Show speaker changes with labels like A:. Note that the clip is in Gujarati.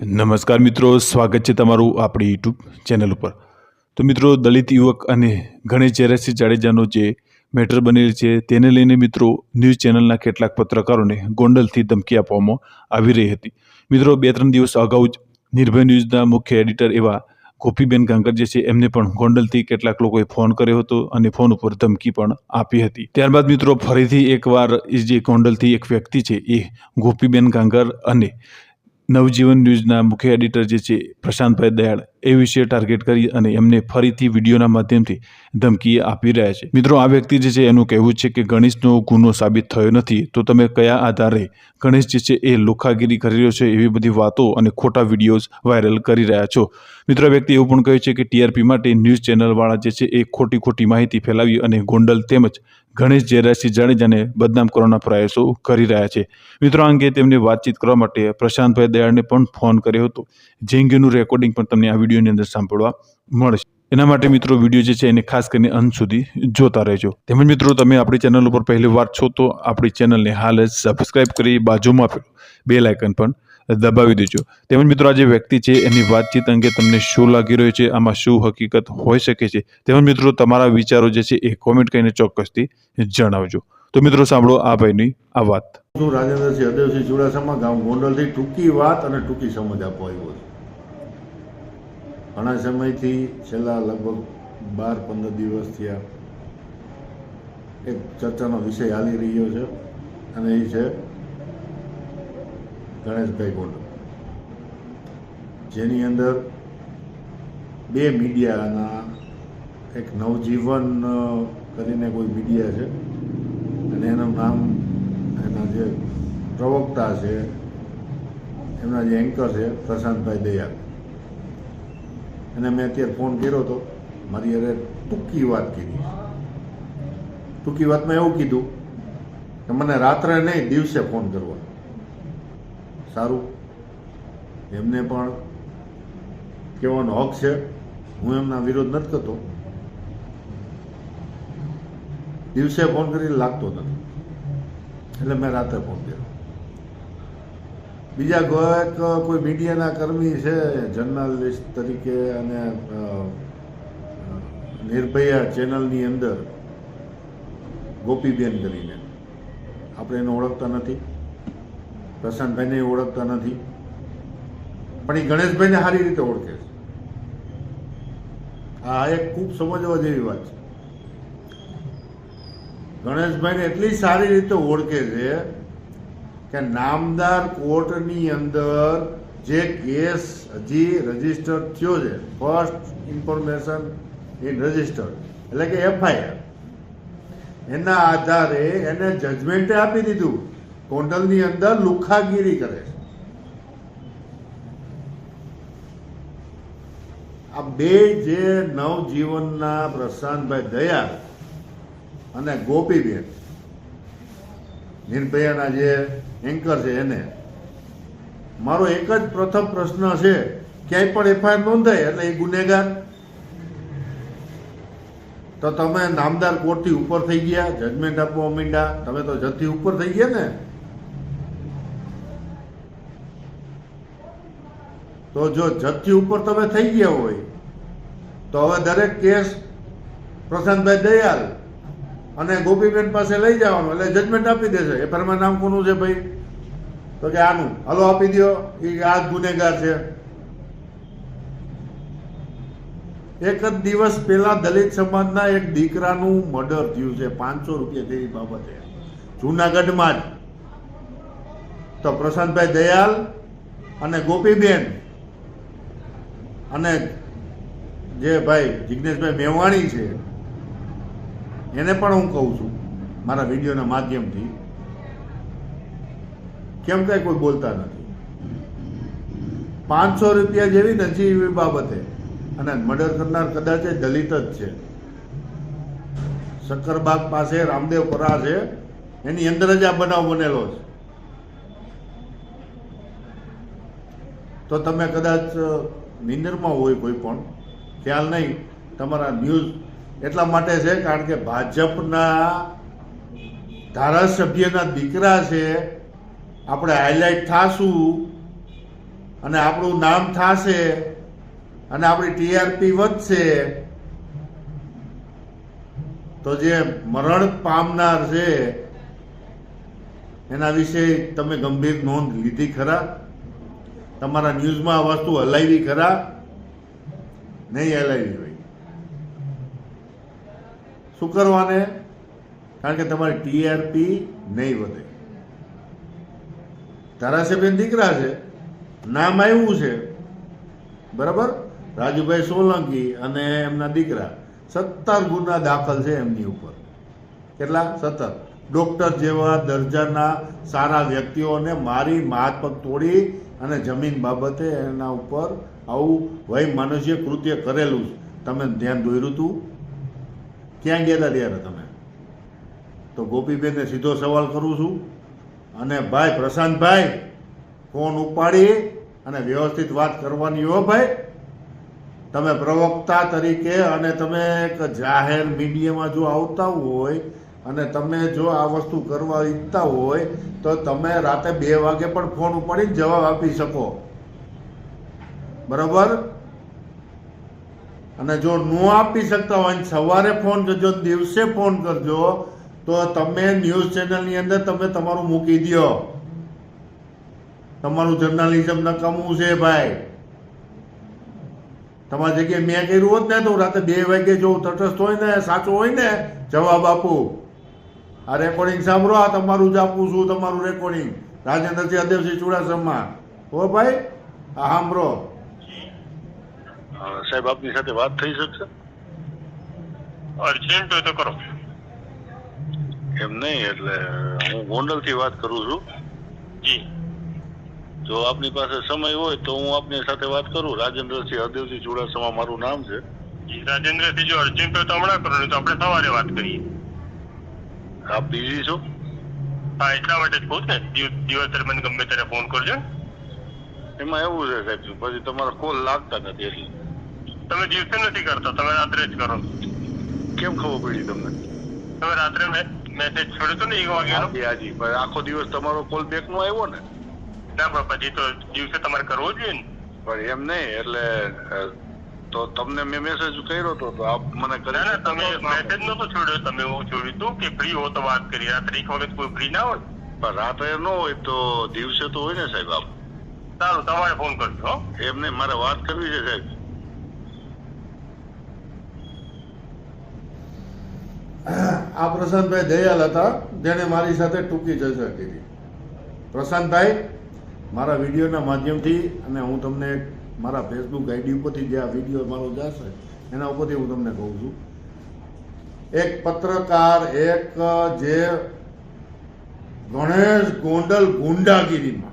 A: નમસ્કાર મિત્રો, સ્વાગત છે તમારું આપણી યુટ્યુબ ચેનલ ઉપર. તો મિત્રો, દલિત યુવક અને ગણેશ ઝેરાસિંહ જાડેજાનો જે મેટર બનેલ છે, તેને લઈને મિત્રો ન્યૂઝ ચેનલના કેટલાક પત્રકારોને ગોંડલથી ધમકી આપવામાં આવી રહી હતી. મિત્રો બે ત્રણ દિવસ અગાઉ જ નિર્ભય ન્યૂઝના મુખ્ય એડિટર એવા ગોપીબેન કાંકર જે છે, એમને પણ ગોંડલથી કેટલાક લોકોએ ફોન કર્યો હતો અને ફોન ઉપર ધમકી પણ આપી હતી. ત્યારબાદ મિત્રો, ફરીથી એકવાર જે ગોંડલથી એક વ્યક્તિ છે, એ ગોપીબેન ગાંગર અને નવજીવન ન્યૂઝના મુખ્ય એડિટર જે છે પ્રશાંતભાઈ દયાળ, એ વિશે ટાર્ગેટ કરી અને એમને ફરીથી વિડીયોના માધ્યમથી ધમકી આપી રહ્યા છે. મિત્રો, આ વ્યક્તિ જે છે, એનું કહેવું છે કે ગણેશનો ગુનો સાબિત થયો નથી. તો તમે કયા આધારે ગણેશ જે છે, એ લોખાગીરી કરી રહ્યો છે એવી બધી વાતો અને ખોટા વિડીયોઝ વાયરલ કરી રહ્યા છો? મિત્રો વ્યક્તિ એવું પણ કહે છે કે ટીઆરપી માટે ન્યૂઝ ચેનલવાળા જે છે, એ ખોટી ખોટી માહિતી ફેલાવી અને ગોંડલ તેમજ ગણેશ જયરાજસિંહ જાડેજાને બદનામ કરવાના પ્રયાસો કરી રહ્યા છે. મિત્રો અંગે તેમને વાતચીત કરવા માટે પ્રશાંતભાઈ દયાળને પણ ફોન કર્યો હતો. જે રેકોર્ડિંગ પણ તમને આ વિડીયોની અંદર સાંભળવા મળશે. એના માટે મિત્રો, વીડિયો જે છે એને ખાસ કરીને અંત સુધી જોતા રહેજો. તેમજ મિત્રો, તમે આપણી ચેનલ ઉપર પહેલી વાર છો તો આપણી ચેનલને હાલ જ સબસ્ક્રાઈબ કરી બાજુમાં આપેલું બે લાયકન પણ દબાવી દેજો. તેમજ મિત્રો, આ જે વ્યક્તિ છે, એની વાતચીત અંગે તમને શું લાગી રહ્યું છે? આમાં શું હકીકત હોઈ શકે છે? તેમજ મિત્રો, તમારા વિચારો જે છે, એ કોમેન્ટ કરીને ચોક્કસથી જણાવજો. તો મિત્રો, સાંભળો આ ભાઈની આ વાત.
B: હું રાજેન્દ્રસિંહ અદેવસિંહ ચુડાસમા, ગામ ગોંડલથી ટૂંકી વાત અને ટૂંકી સમજ આપવા આવ્યો છું. ઘણા સમયથી છેલ્લા લગભગ બાર, પંદર દિવસ થયા એક ચર્ચાનો વિષય હાલી રહ્યો છે અને એ છે ગણેશભાઈ ગોંડલ જેની અંદર બે મીડિયાના એક નવજીવન કરીને કોઈ મીડિયા છે, અને એનું નામ, એના જે પ્રવક્તા છે, એમના જે એન્કર છે, પ્રશાંતભાઈ દયાલ. એને મેં અત્યારે ફોન કર્યો હતો મારી અરે ટૂંકી વાત કરી ટૂંકી વાતમાં એવું કીધું કે મને રાત્રે નહીં, દિવસે ફોન કરવો સારું. એમને પણ કહેવાનો હક છે. હું એમના વિરોધ નથી કરતો. દિવસે ફોન કરી લાગતો નથી. એટલે મેં રાતે ફોન કર્યો. બીજા એક કોઈ મીડિયાના કર્મી છે, જર્નાલિસ્ટ તરીકે અને નિર્ભયા ચેનલની અંદર ગોપીબેન કરીને. આપણે એને ઓળખતા નથી. પ્રશાંતભાઈને ઓળખતા નથી. પણ એ ગણેશભાઈને સારી રીતે ઓળખે છે. આ એક ખૂબ સમજવા જેવી વાત છે. ગણેશભાઈને એટલી સારી રીતે ઓળખે છે કે નામદાર કોર્ટની અંદર જે કેસ હજી રજિસ્ટર થયો છે ફર્સ્ટ ઇન્ફોર્મેશન ઇન રજિસ્ટર એટલે કે એફઆઈઆર એના આધારે એને જજમેન્ટે આપી દીધું. કોન્ડલની અંદર લુખાગીરી કરે છે. આ બે જે નવજીવનના પ્રશાંતભાઈ દયાળ અને ગોપીબેન નિર્ભયાના જે એન્કર છે એને, મારો એક જ પ્રથમ પ્રશ્ન છે, ક્યાંય પણ એફઆઈઆર નોંધાય એટલે એ ગુનેગાર? તો તમે નામદાર કોર્ટથી ઉપર થઈ ગયા જજમેન્ટ આપવા માંડ્યા, તમે તો જજથી ઉપર થઈ ગયા ને? તો જો જજથી ઉપર તમે થઈ ગયા હોય, તો હવે દરેક કેસ પ્રશાંતભાઈ દયાલ અને ગોપીબેન પાસે લઈ જવાનું, એટલે જજમેન્ટ આપી દેશે. એ ફરમાં નામ કોનું છે ભાઈ? તો કે આનું. હલો, આપી દો એ આ ગુનેગાર છે. એક જ દિવસ પહેલા દલિત સમાજના એક દીકરાનું મર્ડર થયું છે, પાંચસો રૂપિયા જેવી બાબતે. જુનાગઢમાં જ. તો પ્રશાંતભાઈ દયાલ અને ગોપીબેન અને જે ભાઈ જિજ્ઞેશભાઈ મેવાણી છે, એને પણ હું કહું છું, મારા વિડીયોના માધ્યમથી, કેમ કાંઈ કોઈ બોલતા નથી. પાંચસો રૂપિયા જેવી નજીવી બાબતે, અને મર્ડર કરનાર કદાચ દલિત જ છે. શક્કરબાગ પાસે રામદેવ પરા છે, એની અંદર જ આ બનાવ બનેલો છે. તો તમે કદાચ નિંદરમાં હોય કોઈ પણ, ખ્યાલ નહીં તમારા ન્યૂઝ એટલા માટે છે કારણ કે ભાજપના ધારાસભ્યના દીકરા છે. આપણે હાઇલાઇટ થાશું અને આપણું નામ થશે અને આપણી ટીઆરપી વધશે. તો જે મરણ પામનાર છે, એના વિશે તમે ગંભીર નોંધ લીધી ખરા? તમારા ન્યૂઝમાં આ વસ્તુ હલાવી ખરા? નહીં હલાવી હોય. શું કરવાને? કારણ કે તમારી ટીઆરપી નહીં વધે. ધારાસભ્ય દીકરા છે. નામ આવ્યું છે. બરાબર? રાજુભાઈ સોલંકી અને એમના દીકરા. સત્તર ગુના દાખલ છે એમની ઉપર. કેટલા? સત્તર. ડોક્ટર જેવા દરજાના સારા વ્યક્તિઓને મારી માથ પગ તોડી અને જમીન બાબતે એના ઉપર આવું વય મનુષ્ય કૃત્ય કરેલું તમે ધ્યાન દોર્યું હતું ક્યાં ગયા ત્યારે તમે? તો ગોપીબેનને સીધો સવાલ કરું છું. અને ભાઈ પ્રશાંતભાઈ, ફોન ઉપાડી અને વ્યવસ્થિત વાત કરવાની હો ભાઈ. તમે પ્રવક્તા તરીકે અને તમે એક જાહેર મીડિયામાં જો આવતા હોય અને તમે જો આ વસ્તુ કરવા ઈચ્છતા હોય, તો તમે રાતે બે વાગે પણ ફોન ઉપાડીને જવાબ આપી શકો. બરાબર? અને જો ન આપી શકતા હોય સવારે ફોન કરજો, દિવસે ફોન કરજો, તો તમે ન્યૂઝ ચેનલની અંદર તમે તમારું મૂકી દો તમારું જર્નાલિઝમ નકામું છે ભાઈ. તમારી જગ્યાએ મેં કર્યું હોત ને તો રાતે બે વાગે જો તટસ્થ હોય ને, સાચું હોય ને, જવાબ આપું. આ રેકોર્ડિંગ સાંભળો આ તમારું જ આપું છું તમારું રેકોર્ડિંગ રાજેન્દ્રસિંહ અદેવસિંહ ચુડાસમા હો ભાઈ આ સાંભળો.
C: સાહેબ આપની સાથે વાત થઈ શકશે?
D: અર્જન્ટ હોય તો કરો.
C: એમ નહીં એટલે હું ગોંડલથી વાત કરું છું.
D: જી.
C: જો આપની પાસે સમય હોય તો હું આપની સાથે વાત કરું. રાજેન્દ્રસિંહ હરદેવસિંહ ચુડાસમા મારું નામ છે.
D: રાજેન્દ્રસિંહ જો અર્જન્ટ હોય તો હમણાં કરો તો આપણે સવારે વાત કરીએ.
C: આપ બિઝી છો?
D: હા એટલા માટે જ કહું ને. દિવસ દરમિયાન ગમે ત્યારે ફોન કરજો
C: એમાં એવું છે સાહેબ પછી તમારા કોલ લાગતા નથી એટલે.
D: તમે દિવસે નથી કરતા તમે રાત્રે જ કરો.
C: કેમ ખબર પડી તમને?
D: તમે રાત્રે મેસેજ છોડ્યો ને એક વાગ્યાનો?
C: હાજી પણ આખો દિવસ તમારો કોલ બેક નો આવ્યો ને?
D: ના પણ પછી તો દિવસે તમારે કરવો જોઈએ ને.
C: પણ એમ નહીં એટલે તો તમને મેં મેસેજ કર્યો હતો તો આપ મને કરી
D: તમે મેસેજ નતો છોડ્યો તમે હું છોડ્યું હતું કે ફ્રી હો તો વાત કરી. રાત્રે એક વખત કોઈ ફ્રી ના હોય?
C: પણ રાત્રે ન હોય તો દિવસે તો હોય ને સાહેબ આપ.
D: સારું તમારે ફોન કરજો
C: એમને મારે વાત કરવી છે સાહેબ.
B: આ પ્રશાંતભાઈ દયાલ હતા જેણે મારી સાથે ટૂંકી ચર્ચા કરી. પ્રશાંતભાઈ મારા વિડીયોના માધ્યમથી અને હું તમને મારા ફેસબુક આઈડી ઉપરથી જે આ વીડિયો મારો જશે, એના ઉપરથી હું તમને કહું છું. એક પત્રકાર એક જે ગણેશ ગોંડલ ગુંડાગીરીમાં